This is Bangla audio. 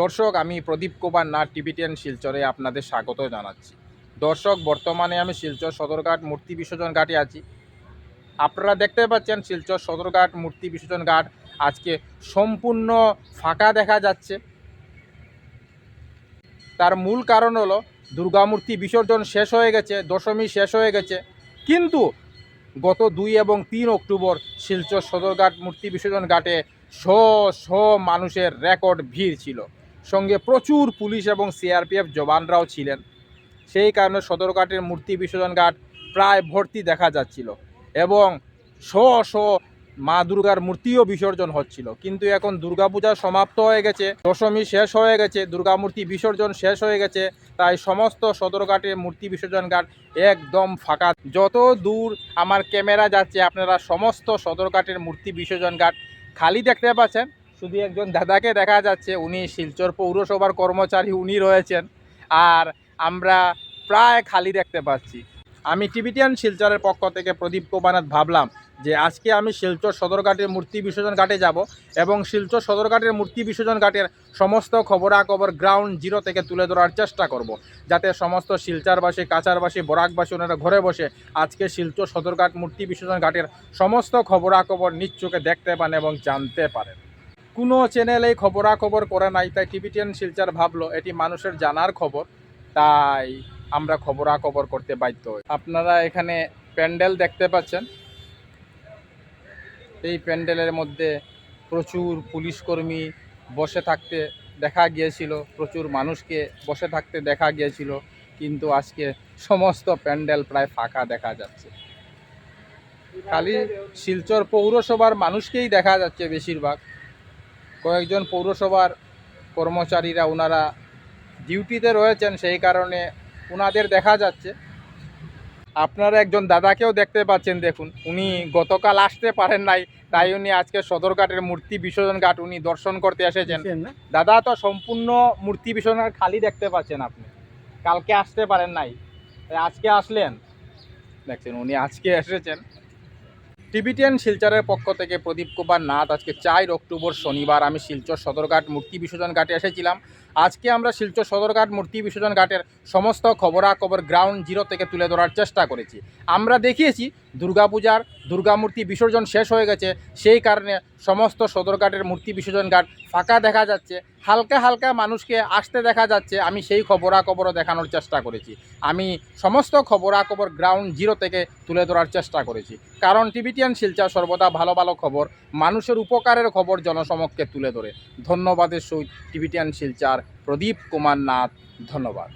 দর্শক, আমি প্রদীপ কুমার নাথ টিভিটিএন শিলচরে আপনাদের স্বাগত জানাচ্ছি। দর্শক, বর্তমানে আমি শিলচর সদরঘাট মূর্তি বিসর্জন ঘাটে আছি। আপনারা দেখতে পাচ্ছেন শিলচর সদরঘাট মূর্তি বিসর্জন ঘাট। আজকে সম্পূর্ণ ফাঁকা দেখা যাচ্ছে। তার মূল কারণ হলো দুর্গামূর্তি বিসর্জন শেষ হয়ে গেছে, দশমী শেষ হয়ে গেছে। কিন্তু গত দুই এবং তিন অক্টোবর শিলচর সদরঘাট মূর্তি বিসর্জন ঘাটে শ শ মানুষের রেকর্ড ভিড় ছিল। সঙ্গে প্রচুর পুলিশ এবং সিআরপিএফ জওয়ানরাও ছিলেন। সেই কারণে সদরঘাটের মূর্তি বিসর্জন ঘাট প্রায় ভর্তি দেখা যাচ্ছিল এবং শ শ মা দুর্গার মূর্তিও বিসর্জন হচ্ছিল। কিন্তু এখন দুর্গাপূজা সমাপ্ত হয়ে গেছে, দশমী শেষ হয়ে গেছে দুর্গা মূর্তি বিসর্জন শেষ হয়ে গেছে, তাই সমস্ত সদরঘাটের মূর্তি বিসর্জন ঘাট একদম ফাঁকা। যত দূর আমার ক্যামেরা যাচ্ছে, আপনারা সমস্ত সদরঘাটের মূর্তি বিসর্জন ঘাট খালি দেখতে পাচ্ছেন। শুধু একজন দাদাকে দেখা যাচ্ছে, উনি শিলচর পৌরসভার কর্মচারী, উনি রয়েছেন। আর আমরা প্রায় খালি দেখতে পাচ্ছি। আমি টিবিটিয়ান শিলচরের পক্ষ থেকে প্রদীপ কুমারাত ভাবলাম যে আজকে আমি শিলচর সদরঘাটের মূর্তি বিসর্জন ঘাটে যাব এবং শিলচর সদরঘাটের মূর্তি বিসর্জন ঘাটের সমস্ত খবরাখবর গ্রাউন্ড জিরো থেকে তুলে ধরার চেষ্টা করব। যাতে সমস্ত শিলচারবাসী কাছারবাসী বরাকবাসী ওনারা ঘরে বসে আজকে শিলচর সদরঘাট মূর্তি বিসর্জন ঘাটের সমস্ত খবরাখবর চোখে দেখতে পান এবং জানতে পারেন। কোনো চ্যানেল খবরাখবর করে নাই, তাই টিভিটিয়ান শিলচার ভাবলো, এটি মানুষের জানার খবর। তাই আমরা খবরাখবর করতে বাধ্য হই। আপনারা এখানে প্যান্ডেল দেখতে পাচ্ছেন। এই প্যান্ডেলের মধ্যে প্রচুর পুলিশ কর্মী বসে থাকতে দেখা গিয়েছিল, প্রচুর মানুষকে বসে থাকতে দেখা গিয়েছিল, কিন্তু আজকে সমস্ত প্যান্ডেল প্রায় ফাঁকা দেখা যাচ্ছে। খালি শিলচর পৌরসভার মানুষকেই দেখা যাচ্ছে বেশিরভাগ। কয়েকজন পৌরসভার কর্মচারীরা ওনারা ডিউটিতে রয়েছেন সেই কারণে ওনাদের দেখা যাচ্ছে। আপনারা একজন দাদাকেও দেখতে পাচ্ছেন দেখুন। উনি গতকাল আসতে পারেন নাই তাই উনি আজকে সদরঘাটের মূর্তি বিসর্জন ঘাট উনি দর্শন করতে এসেছেন। দাদা তো সম্পূর্ণ মূর্তি বিসর্জন ঘাট খালি দেখতে পাচ্ছেন আপনি। কালকে আসতে পারেন নাই। তাই আজকে আসলেন। দেখছেন উনি আজকে এসেছেন। টিবিটিয়ান শিলচরের পক্ষ থেকে প্রদীপ কুমার নাথ আজকে চার অক্টোবর শনিবার। আমি শিলচর সদরঘাট মূর্তি বিসর্জন ঘাটে এসেছিলাম। আজকে আমরা শিলচর সদরঘাট মূর্তি বিসর্জন ঘাটের সমস্ত খবরাখবর গ্রাউন্ড জিরো থেকে তুলে ধরার চেষ্টা করেছি। আমরা দেখিয়েছি, দুর্গাপূজার দুর্গামূর্তি বিসর্জন শেষ হয়ে গেছে। সেই কারণে সমস্ত সদরঘাটের মূর্তি বিসর্জন ঘাট ফাঁকা দেখা যাচ্ছে। হালকা হালকা মানুষকে আসতে দেখা যাচ্ছে, আমি সেই খবরাখবরও দেখানোর চেষ্টা করেছি। আমি সমস্ত খবরাখবর গ্রাউন্ড জিরো থেকে তুলে ধরার চেষ্টা করেছি। কারণ টিভিটিয়ান শিলচা সর্বদা ভালো ভালো খবর, মানুষের উপকারের খবর জনসমক্ষে তুলে ধরে। ধন্যবাদের সহিত টিভিটিয়ান শিলচার, প্রদীপ কুমার নাথ, ধন্যবাদ।